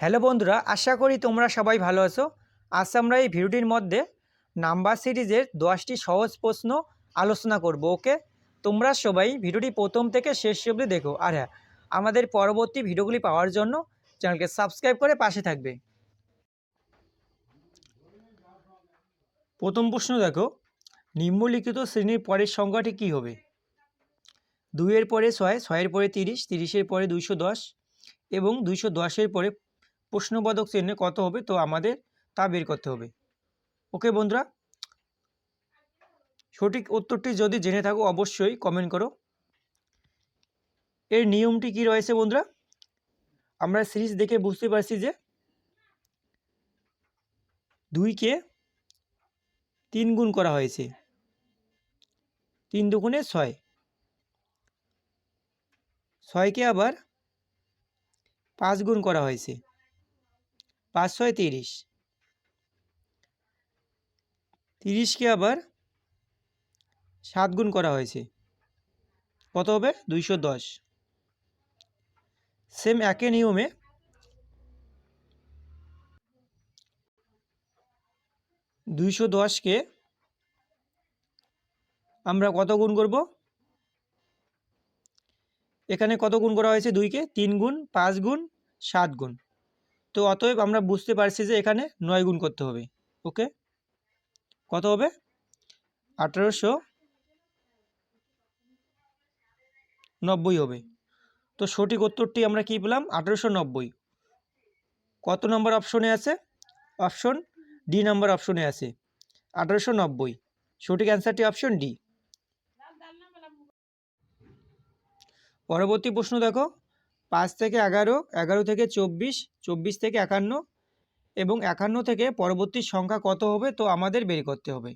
Hello বন্ধুরা, আশা করি তোমরা সবাই ভালো আছো। আজ আমরা এই ভিডিওটির মধ্যে নাম্বার সিরিজের দশটি সহজ প্রশ্ন আলোচনা করব, ওকে? তোমরা সবাই ভিডিওটি প্রথম থেকে শেষ অবধি দেখো। আর হ্যাঁ আমাদের পরবর্তী ভিডিওগুলি পাওয়ার জন্য চ্যানেলকে সাবস্ক্রাইব করে পাশে থাকবে। প্রথম প্রশ্ন দেখো, নিম্নলিখিত শ্রেণির পরের সংখ্যাটি কী হবে? দুইয়ের পরে ছয়, ছয়ের পরে তিরিশ, তিরিশের পরে দুইশো দশ এবং দুইশো দশের পরে প্রশ্নবোধক চিহ্নে কত হবে, তো আমাদের তা বের করতে হবে। ওকে বন্ধুরা? সঠিক উত্তরটি যদি জেনে থাকো, অবশ্যই কমেন্ট করো। এর নিয়মটি কি রয়েছে, বন্ধুরা? আমরা সিরিজ দেখে বুঝতে পারছি যে দুইকে তিন গুণ করা হয়েছে। তিন দুগুণে ছয়। ছয়কে আবার পাঁচ গুণ করা হয়েছে। পাঁচ তিরিশ। তিরিশকে আবার সাত গুণ করা হয়েছে। কত হবে? দুইশো দশ। সেম একই নিয়মে দুইশো দশকে আমরা কত গুণ করব? এখানে কত গুণ করা হয়েছে? দুইকে তিন গুণ, পাঁচ গুণ, সাত গুণ। তো অতএব আমরা বুঝতে পারছি যে এখানে নয় গুণ করতে হবে, ওকে? কত হবে? আঠেরোশো নব্বই হবে। তো সঠিক উত্তরটি আমরা কি পেলাম? আঠেরোশো নব্বই। কত নম্বর অপশনে আছে? অপশন ডি নাম্বার অপশনে আছে। আঠেরোশো নব্বই। সঠিক অ্যান্সারটি অপশন ডি পরবর্তী প্রশ্ন দেখো। পাঁচ থেকে এগারো এগারো থেকে চব্বিশ চব্বিশ থেকে একান্ন এবং একান্ন থেকে পরবর্তী সংখ্যা কত হবে তো আমাদের বের করতে হবে।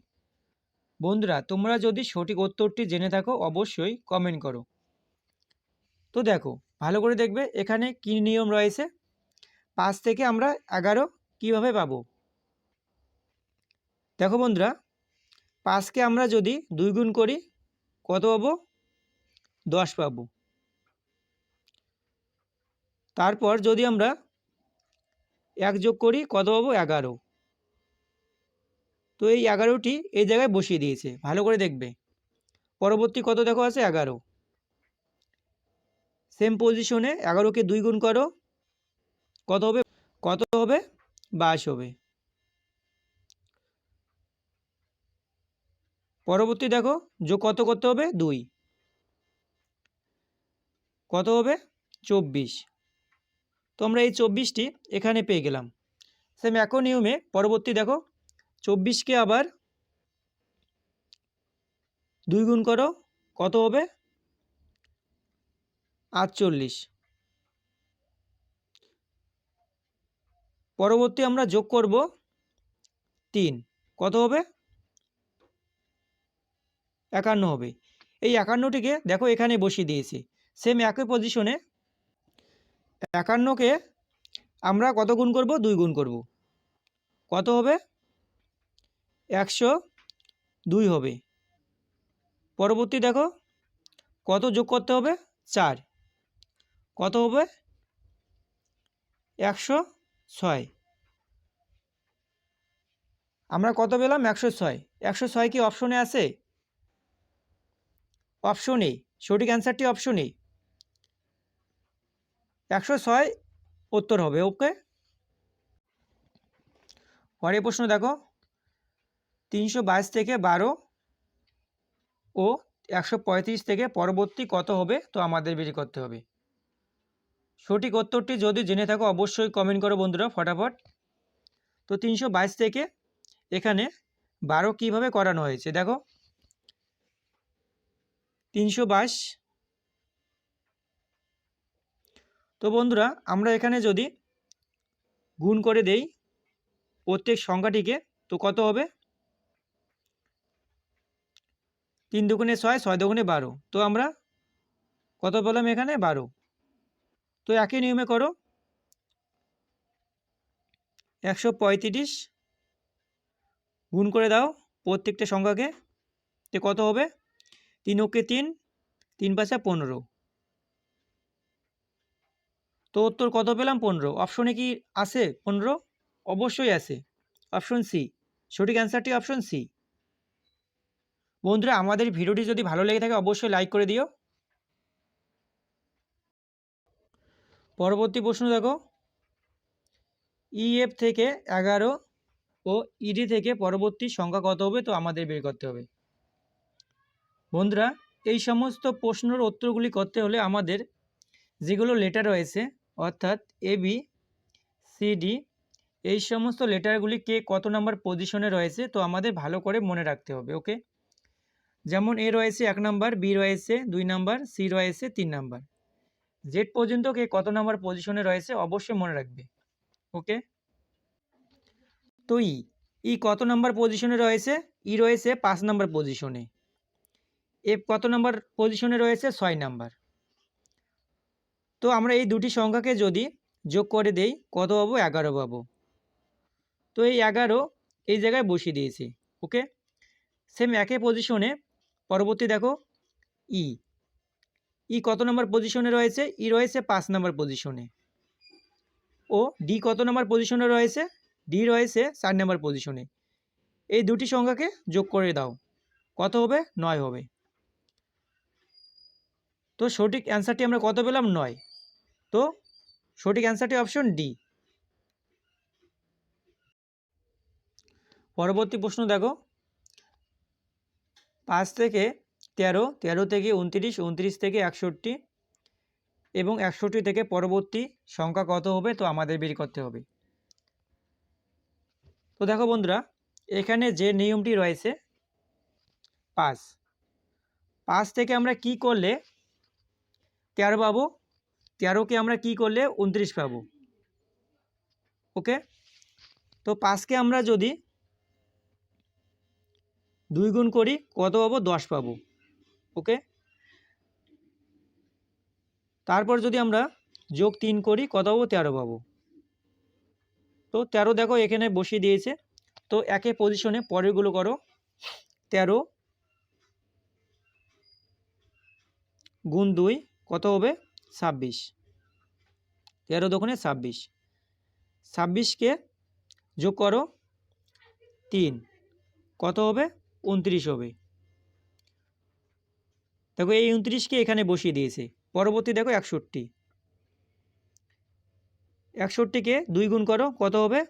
বন্ধুরা, তোমরা যদি সঠিক উত্তরটি জেনে থাকো অবশ্যই কমেন্ট করো। তো দেখো, ভালো করে দেখবে এখানে কী নিয়ম রয়েছে। পাঁচ থেকে আমরা এগারো কীভাবে পাবো? দেখো বন্ধুরা, পাঁচকে আমরা যদি দুই গুণ করি, কত পাবো? দশ পাবো। তারপর যদি আমরা এক যোগ করি, কত পাবো? এগারো। তো এই এগারোটি এই জায়গায় বসিয়ে দিয়েছে। ভালো করে দেখবে। পরবর্তী কত দেখো আছে? এগারো। সেম পজিশনে এগারোকে দুই গুণ করো। কত হবে? কত হবে? বাইশ হবে। পরবর্তী দেখো, যোগ কত করতে হবে? দুই। কত হবে? চব্বিশ। তো আমরা এই চব্বিশটি এখানে পেয়ে গেলাম। সেম একই নিয়মে পরবর্তী দেখো, চব্বিশকে আবার দুই গুণ করো, কত হবে? আটচল্লিশ। পরবর্তী আমরা যোগ করব তিন, কত হবে? একান্ন হবে। এই একান্নটিকে দেখো এখানে বসিয়ে দিয়েছি। সেম একই পজিশনে একান্নকে আমরা কত গুণ করব? দুই গুণ করব। কত হবে? একশো দুই হবে। পরবর্তী দেখো, কত যোগ করতে হবে? চার। কত হবে? একশো ছয়। আমরা কত পেলাম? একশো ছয়। একশো ছয় কি অপশনে আছে? অপশনে সঠিক অ্যান্সারটি অপশনে একশো ছয় উত্তর হবে, ওকে? পরের প্রশ্ন দেখো। তিনশো বাইশ থেকে বারো ও একশো পঁয়ত্রিশ থেকে পরবর্তী কত হবে? তো আমাদের বের করতে হবে। সঠিক উত্তরটি যদি জেনে থাকো, অবশ্যই কমেন্ট করো বন্ধুরা, ফটাফট। তো তিনশো বাইশ থেকে এখানে বারো কীভাবে করানো হয়েছে? দেখো। তিনশো বাইশ তো বন্ধুরা, আমরা এখানে যদি গুণ করে দেই প্রত্যেক সংখ্যাটিকে, তো কত হবে? তিন দুগুণে ছয় ছয় দুগুণে বারো। তো আমরা কত পেলাম এখানে? বারো। তো একই নিয়মে করো। একশো পঁয়ত্রিশ গুণ করে দাও প্রত্যেকটা সংখ্যাকে। তো কত হবে? তিন ওকে তিন তিন পাঁচা পনেরো। তো উত্তর কত পেলাম? পনেরো। অপশনে কি আছে? পনেরো? অবশ্যই আছে। অপশন সি সঠিক অ্যান্সারটি অপশন সি বন্ধুরা, আমাদের ভিডিওটি যদি ভালো লেগে থাকে, অবশ্যই লাইক করে দিও। পরবর্তী প্রশ্ন দেখো। ইএফ থেকে এগারো ও ইডি থেকে পরবর্তী সংখ্যা কত হবে? তো আমাদের বের করতে হবে। বন্ধুরা, এই সমস্ত প্রশ্নের উত্তরগুলি করতে হলে আমাদের যেগুলো লেটার রয়েছে অর্থাৎ এ বি সিডি এই সমস্ত লেটারগুলি কে কত নাম্বার পজিশনে রয়েছে, তো আমাদের ভালো করে মনে রাখতে হবে ওকে যেমন এ রয়েছে এক নাম্বার বি রয়েছে দুই নাম্বার সি রয়েছে তিন নাম্বার জেড পর্যন্ত কে কত নাম্বার পজিশনে রয়েছে, অবশ্যই মনে রাখবে ওকে তো ই ই কত নাম্বার পজিশনে রয়েছে ই রয়েছে পাঁচ নাম্বার পজিশনে এফ কত নাম্বার পজিশনে রয়েছে, ছয় নাম্বার তো আমরা এই দুটি সংখ্যাকে যদি যোগ করে দেই, কত পাবো? এগারো পাবো। তো এই এগারো এই জায়গায় বসিয়ে দিয়েছি ওকে সেম একই পজিশনে পরবর্তী দেখো ই ই কত নম্বর পজিশনে রয়েছে? ই রয়েছে পাঁচ নম্বর পজিশনে ও ডি কত নম্বর পজিশনে রয়েছে? ডি রয়েছে চার নম্বর পজিশনে এই দুটি সংখ্যাকে যোগ করে দাও। কত হবে? নয় হবে। তো সঠিক অ্যান্সারটি আমরা কত পেলাম? নয়। তো সঠিক অ্যান্সারটি অপশন ডি পরবর্তী প্রশ্ন দেখো। পাঁচ থেকে তেরো তেরো থেকে উনত্রিশ উনত্রিশ থেকে একষট্টি এবং একষট্টি থেকে পরবর্তী সংখ্যা কত হবে? তো আমাদের বের করতে হবে। তো দেখো বন্ধুরা, এখানে যে নিয়মটি রয়েছে, পাঁচ। পাঁচ থেকে আমরা কি করলে তেরো পাবো? তেরোকে আমরা কি করলে উনত্রিশ পাবো? ওকে? তো পাঁচকে আমরা যদি দুই গুণ করি, কত পাবো? দশ পাবো। ওকে? তারপর যদি আমরা যোগ তিন করি, কত পাবো? তেরো পাবো। তো তেরো দেখো এখানে বসিয়ে দিয়েছে। তো একে পজিশনে পরেরগুলো করো। তেরো গুণ দুই, কত হবে? ছাব্বিশ। তেরো দোকানে ছাব্বিশ। ছাব্বিশকে যোগ করো তিন। কত হবে? উনত্রিশ হবে। দেখো এই উনত্রিশকে এখানে বসিয়ে দিয়েছে। পরবর্তী দেখো একষট্টি। একষট্টিকে দুই গুণ করো, কত হবে?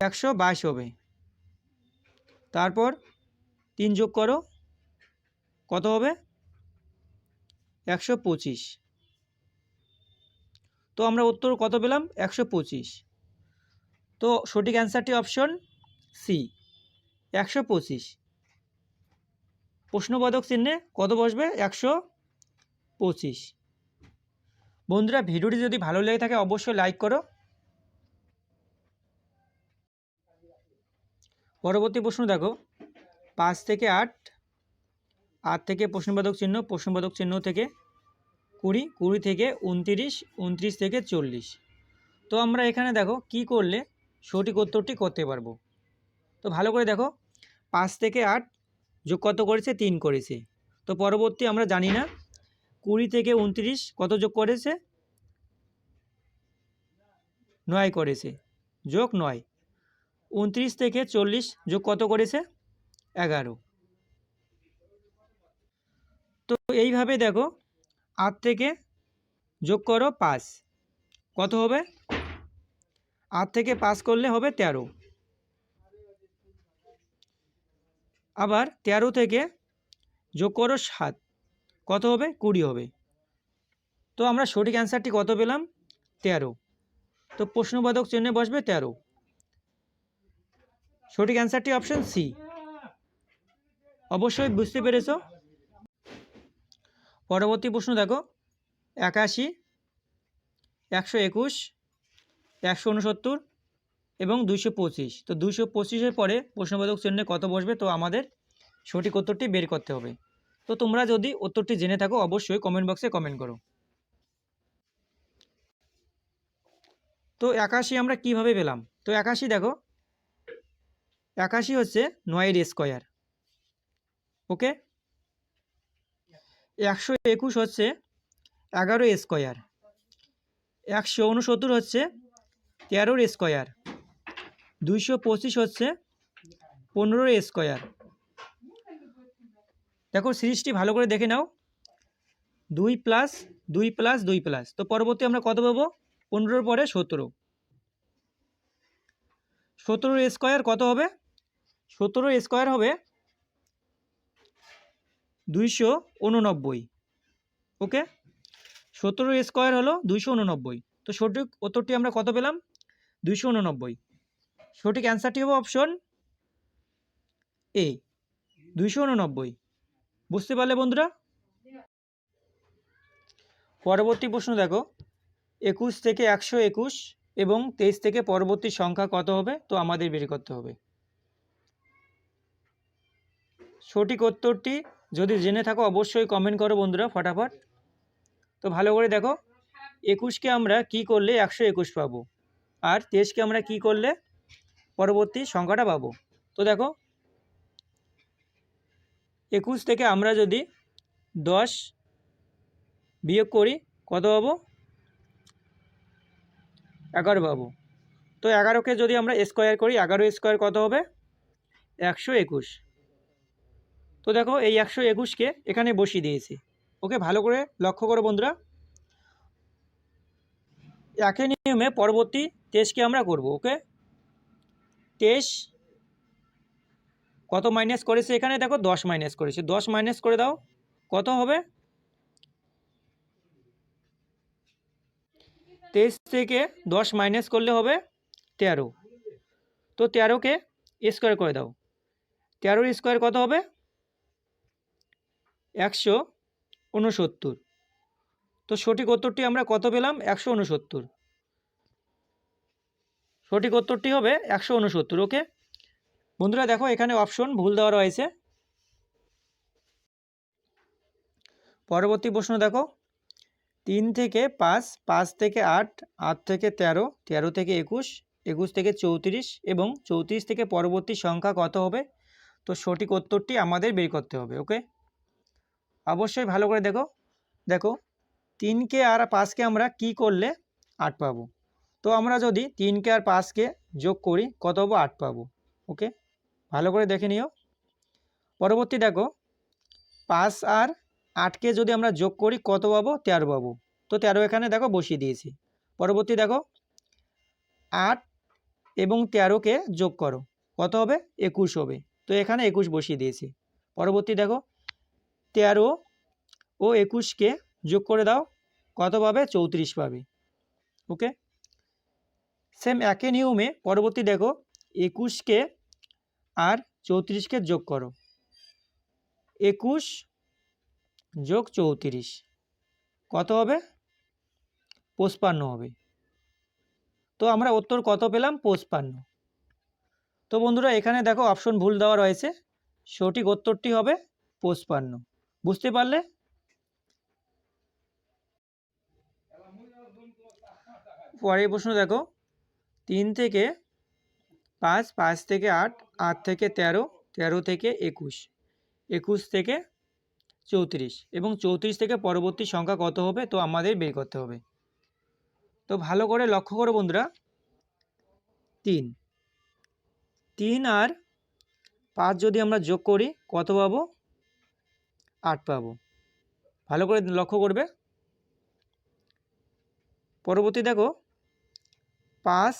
একশো বাইশ হবে। তারপর তিন যোগ করো কত হবে? একশো পঁচিশ। তো আমরা উত্তর কত পেলাম? একশো পঁচিশ। তো সঠিক অ্যান্সারটি অপশন সি। একশো পঁচিশ। প্রশ্নবোধক চিহ্নে কত বসবে? একশো পঁচিশ। বন্ধুরা, ভিডিওটি যদি ভালো লেগে থাকে, অবশ্যই লাইক করো। পরবর্তী প্রশ্ন দেখো। পাঁচ থেকে আট আট থেকে প্রশ্নবোধক চিহ্ন প্রশ্নবোধক চিহ্ন থেকে কুড়ি কুড়ি থেকে উনতিরিশ, উনত্রিশ থেকে চল্লিশ। তো আমরা এখানে দেখো কি করলে সঠিক উত্তরটি করতে পারব। তো ভালো করে দেখো, পাঁচ থেকে আট যোগ কত করেছে? তিন করেছে। তো পরবর্তী আমরা জানি না, কুড়ি থেকে উনত্রিশ কত যোগ করেছে? নয় করেছে। যোগ নয়। উনত্রিশ থেকে চল্লিশ যোগ কত করেছে? এগারো। তো এইভাবে দেখো আট থেকে যোগ করো পাঁচ। কত হবে? আট থেকে পাস করলে হবে তেরো। আবার তেরো থেকে যোগ করো সাত। কত হবে? কুড়ি হবে। তো আমরা সঠিক অ্যান্সারটি কত পেলাম? তেরো। তো প্রশ্নবাদক চিহ্নে বসবে তেরো। সঠিক অ্যান্সারটি অপশন সি অবশ্যই বুঝতে পেরেছ? পরবর্তী প্রশ্ন দেখো। একাশি, একশো একুশ, একশো উনসত্তর এবং দুইশো পঁচিশ। তো দুইশো পঁচিশের পরে প্রশ্নবোধক চিহ্নে কত বসবে? তো আমাদের সঠিক উত্তরটি বের করতে হবে। তো তোমরা যদি উত্তরটি জেনে থাকো, অবশ্যই কমেন্ট বক্সে কমেন্ট করো। তো একাশি আমরা কীভাবে পেলাম? তো একাশি দেখো। একাশি হচ্ছে নয়ের স্কোয়ার ওকে একশো একুশ হচ্ছে এগারো স্কোয়ার। একশো উনসত্তর হচ্ছে তেরোর স্কোয়ার। দুইশো পঁচিশ হচ্ছে পনেরোর স্কোয়ার। দেখো সিরিজটি ভালো করে দেখে নাও। দুই প্লাস দুই প্লাস দুই প্লাস। তো পরবর্তী আমরা কত পাবো? পনেরোর পরে সতেরো। সতেরোর স্কোয়ার কত হবে? সতেরো স্কোয়ার হবে দুইশো উননব্বই। ওকে? সতেরো স্কোয়ার হলো দুইশো উননব্বই। তো সঠিক উত্তরটি আমরা কত পেলাম? দুইশো উননব্বই। সঠিক অ্যান্সারটি হবে অপশন এ, দুইশো উননব্বই। বুঝতে পারলে বন্ধুরা? পরবর্তী প্রশ্ন দেখো। একুশ থেকে একশো একুশ এবং তেইশ থেকে পরবর্তী সংখ্যা কত হবে? তো আমাদের বের করতে হবে। সঠিক উত্তরটি যদি জেনে থাকো, অবশ্যই কমেন্ট করো বন্ধুরা, ফটাফট। তো ভালো করে দেখো, একুশকে আমরা কি করলে একশো একুশ পাবো? আর তেইশকে আমরা কি করলে পরবর্তী সংখ্যাটা পাবো? তো দেখো, একুশ থেকে আমরা যদি দশ বিয়োগ করি, কত পাবো? এগারো পাবো। তো এগারোকে যদি আমরা স্কোয়ার করি, এগারো স্কোয়ার কত হবে? একশো একুশ। তো দেখো এই একশো একুশকে এখানে বসিয়ে দিয়েছি। ওকে, ভালো করে লক্ষ্য করো বন্ধুরা। একই নিয়মে পরবর্তী টেস্টকে আমরা করব, ওকে? টেস্ট কত মাইনাস করেছে এখানে? দেখো দশ মাইনাস করেছে। দশ মাইনাস করে দাও, কত হবে? তেইশ থেকে দশ মাইনাস করলে হবে তেরো। তো তেরোকে স্কোয়ার করে দাও। তেরোর স্কোয়ার কত হবে? একশো উনসত্তর। তো সঠিক উত্তরটি আমরা কত পেলাম? একশো উনসত্তর। সঠিক উত্তরটি হবে একশো উনসত্তর, ওকে? বন্ধুরা দেখো, এখানে অপশন ভুল দেওয়া রয়েছে। পরবর্তী প্রশ্ন দেখো। তিন থেকে পাঁচ পাঁচ থেকে আট আট থেকে তেরো তেরো থেকে একুশ একুশ থেকে চৌত্রিশ এবং চৌত্রিশ থেকে পরবর্তী সংখ্যা কত হবে? তো সঠিক উত্তরটি আমাদের বের করতে হবে, ওকে? অবশ্যই ভালো করে দেখো। দেখো, তিনকে আর পাঁচকে আমরা কি করলে আট পাবো? তো আমরা যদি তিনকে আর পাঁচকে যোগ করি, কত পাবো? আট পাবো। ওকে? ভালো করে দেখে নিও। পরবর্তী দেখো, পাঁচ আর আটকে যদি আমরা যোগ করি, কত পাবো? তেরো পাবো। তো তেরো এখানে দেখো বসিয়ে দিয়েছি। পরবর্তী দেখো, আট এবং তেরোকে যোগ করো। কত হবে? একুশ হবে। তো এখানে একুশ বসিয়ে দিয়েছি। পরবর্তী দেখো তেরো ও একুশকে যোগ করে দাও। কত পাবে? চৌত্রিশ পাবে। ওকে? সেম একই নিয়মে পরবর্তী দেখো, একুশকে আর চৌত্রিশকে যোগ করো। একুশ যোগ চৌত্রিশ। কত হবে? পঁচপান্ন হবে। তো আমরা উত্তর কত পেলাম? পঁচপান্ন। তো বন্ধুরা, এখানে দেখো অপশন ভুল দেওয়া রয়েছে। সঠিক উত্তরটি হবে পঁচপান্ন। বুঝতে পারলে? পরের প্রশ্ন দেখো। তিন থেকে পাঁচ পাঁচ থেকে আট আট থেকে তেরো তেরো থেকে একুশ একুশ থেকে চৌত্রিশ এবং চৌত্রিশ থেকে পরবর্তী সংখ্যা কত হবে? তো আমাদের বের করতে হবে। তো ভালো করে লক্ষ্য করো বন্ধুরা। তিন। তিন আর পাঁচ যদি আমরা যোগ করি, কত পাবো? আট পাবো। ভালো করে লক্ষ্য করবে। পরবর্তী দেখো, পাঁচ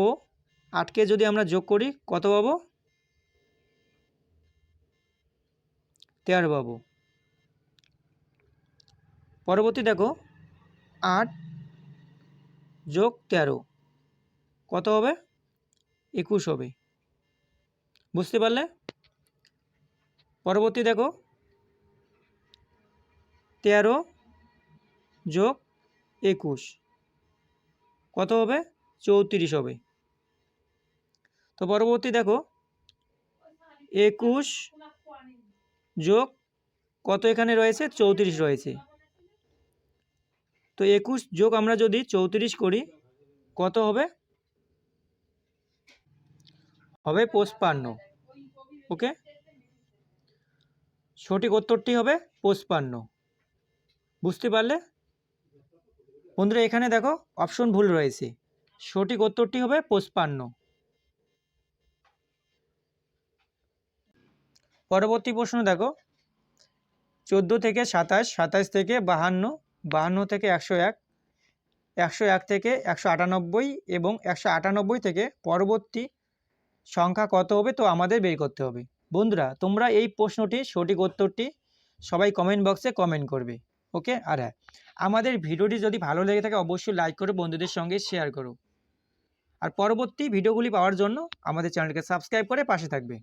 ও আটকে যদি আমরা যোগ করি, কত পাবো? তেরো পাবো। পরবর্তী দেখো, আট যোগ তেরো, কত হবে? একুশ হবে। বুঝতে পারলে? পরবর্তী দেখো। তেরো যোগ একুশ। কত হবে? চৌত্রিশ হবে। তো পরবর্তী দেখো। একুশ যোগ কত এখানে রয়েছে? চৌত্রিশ রয়েছে। তো একুশ যোগ আমরা যদি চৌত্রিশ করি, কত হবে? হবে পঁচপান্ন। ওকে? সঠিক উত্তরটি হবে পঁচপান্ন বুঝতে পারলে? বন্ধুরা, এখানে দেখো অপশন ভুল রয়েছে। সঠিক উত্তরটি হবে পঁচপান্ন পরবর্তী প্রশ্ন দেখো। চোদ্দ থেকে সাতাশ সাতাশ থেকে বাহান্ন বাহান্ন থেকে একশো এক একশো এক থেকে একশো আটানব্বই এবং একশো আটানব্বই থেকে পরবর্তী সংখ্যা কত হবে? তো আমাদের বের করতে হবে। বন্ধুরা, তোমরা এই প্রশ্নটি, সঠিক উত্তরটি সবাই কমেন্ট বক্সে কমেন্ট করবে ওকে আর হ্যাঁ আমাদের ভিডিওটি যদি ভালো লেগে থাকে, অবশ্যই লাইক করো, বন্ধুদের সঙ্গে শেয়ার করো। আর পরবর্তী ভিডিওগুলি পাওয়ার জন্য আমাদের চ্যানেলকে সাবস্ক্রাইব করে পাশে থাকবে।